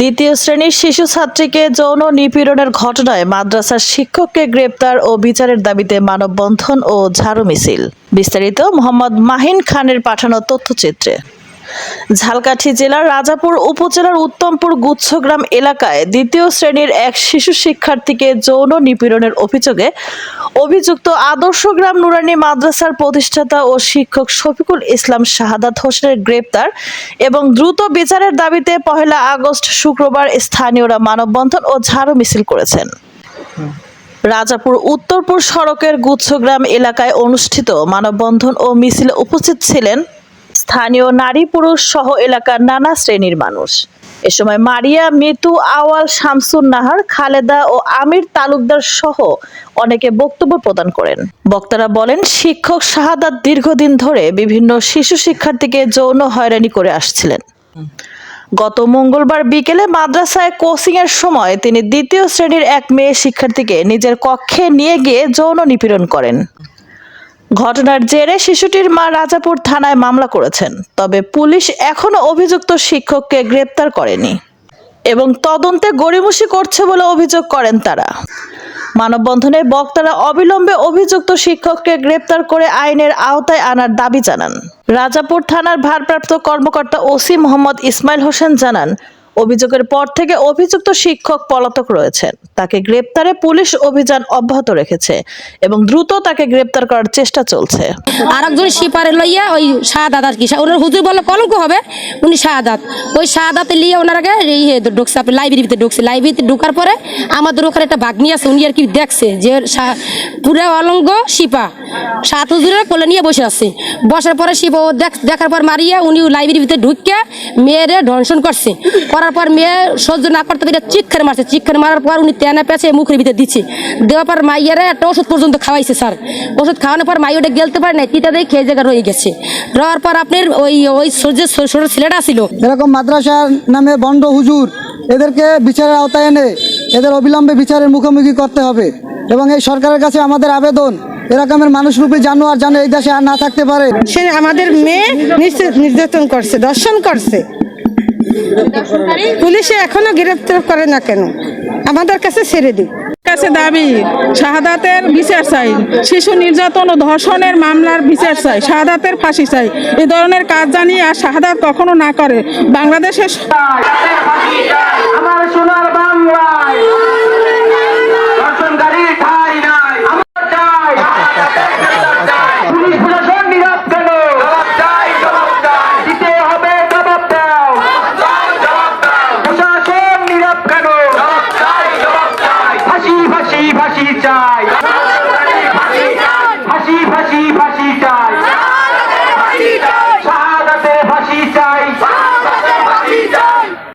দ্বিতীয় শ্রেণির শিশু ছাত্রীকে যৌন নিপীড়নের ঘটনায় মাদ্রাসার শিক্ষককে গ্রেপ্তার ও বিচারের দাবিতে মানববন্ধন ও ঝাড়ু মিছিল। বিস্তারিত মোহাম্মদ মাহিন খানের পাঠানো তথ্যচিত্রে। ঝালকাঠি জেলার রাজাপুর উপজেলার উত্তমপুর গুচ্ছগ্রাম এলাকায় দ্বিতীয় শ্রেণির এক শিশু শিক্ষার্থীকে যৌন নিপীড়নের অভিযোগে অভিযুক্ত আদর্শ গ্রাম নুরানি মাদ্রাসার প্রতিষ্ঠাতা ও শিক্ষক শফিকুল ইসলাম শাহাদাত হোসেনের গ্রেপ্তার এবং দ্রুত বিচারের দাবিতে পহেলা আগস্ট শুক্রবার স্থানীয়রা মানববন্ধন ও ঝাড়ু মিছিল করেছেন। রাজাপুর উত্তরপুর সড়কের গুচ্ছগ্রাম এলাকায় অনুষ্ঠিত মানববন্ধন ও মিছিলে উপস্থিত ছিলেন স্থানীয় নারী, পুরুষ সহ এলাকার নানা শ্রেণির মানুষ। এ সময় মারিয়া, মিতু, আওয়াল, শামসুন নাহার, খালেদা ও আমির তালুকদার সহ অনেকে বক্তব্য প্রদান করেন। বক্তারা বলেন, শিক্ষক শাহাদাত দীর্ঘদিন ধরে বিভিন্ন শিশু শিক্ষার্থীকে যৌন হয়রানি করে আসছিলেন। গত মঙ্গলবার বিকেলে মাদ্রাসায় কোচিং এর সময় তিনি দ্বিতীয় শ্রেণির এক মেয়ে শিক্ষার্থীকে নিজের কক্ষে নিয়ে গিয়ে যৌন নিপীড়ন করেন। ঘটনার জেরে শিশুটির মা রাজাপুর থানায় মামলা করেছেন, তবে পুলিশ এখনও অভিযুক্ত শিক্ষককে গ্রেপ্তার করেনি এবং তদন্তে গড়িমসি করছে বলে অভিযোগ করেন তারা। মানববন্ধনে বক্তারা অবিলম্বে অভিযুক্ত শিক্ষককে গ্রেপ্তার করে আইনের আওতায় আনার দাবি জানান। রাজাপুর থানার ভারপ্রাপ্ত কর্মকর্তা ওসি মোহাম্মদ ইসমাইল হোসেন জানান অভিযোগের পর থেকে অভিযুক্ত শিক্ষক পলাতক রয়েছেন। তাকে গ্রেপ্তারে পুলিশ অভিযান অব্যাহত রেখেছে এবং দ্রুত তাকে গ্রেপ্তার করার চেষ্টা চলছে। আর একজন সিপারে লইয়া ওই শাহাদাত আর কি। ওনার হুজুর বললে কলঙ্ক হবে, উনি শাহাদাত। ওই শাহাদাতে লিয়ে ওনারাকে এই ঢুকছে, আপনি লাইব্রেরিতে ঢুকছে। লাইব্রেরিতে ঢুকার পরে আমাদের ওখানে একটা ভাগ্নি আছে, উনি আর কি দেখছে যে পুরা অলঙ্গ শিপা। সাত হুজুরের কোলে নিয়ে বসে আছে। বসার পরে শিপা দেখার পর মারিয়া উনি লাইব্রেরিতে ঢুকিয়ে মেয়েরে ধর্ষণ করছে। করার পর মেয়ে সহ্য না করতে পেরে চিক্ষার মারছে। চিক্ষার মারার পর উনি তেনা পেঁচে মুখের ভিতরে দিচ্ছে। দেওয়ার পর মাইয়ারে একটা ওষুধ পর্যন্ত খাওয়াইছে স্যার। ওষুধ খাওয়ানোর পর মাই ওটা গেলতে পারে না তিতা দিয়ে খেয়ে জায়গা রয়ে গেছে। রওয়ার পর আপনার ওই ওই সূর্যের ছোট ছেলেটা ছিল। এরকম মাদ্রাসার নামে বন্ড হুজুর এদেরকে বিচারের আওতায় এনে এদের অবিলম্বে বিচারের মুখোমুখি করতে হবে। এবং এই সরকারের কাছে আমাদের আবেদন এরকমের মানুষরূপী জানোয়ার যেন এই দেশে আর না থাকতে পারে। সে আমাদের মেয়ে নির্যাত- নির্যাতন করছে দর্শন করছে। পুলিশে এখনও গ্রেফতার করে না কেন? আমাদের কাছে ছেড়ে দিই কাছে দাবি শাহাদাতের বিচার চাই শিশু নির্যাতন ও ধর্ষণের মামলার বিচার চাই শাহাদাতের ফাঁসি চাই। এ ধরনের কাজ জানিয়ে আর শাহাদাত কখনো না করে। বাংলাদেশের আমার সোনার বাংলায়।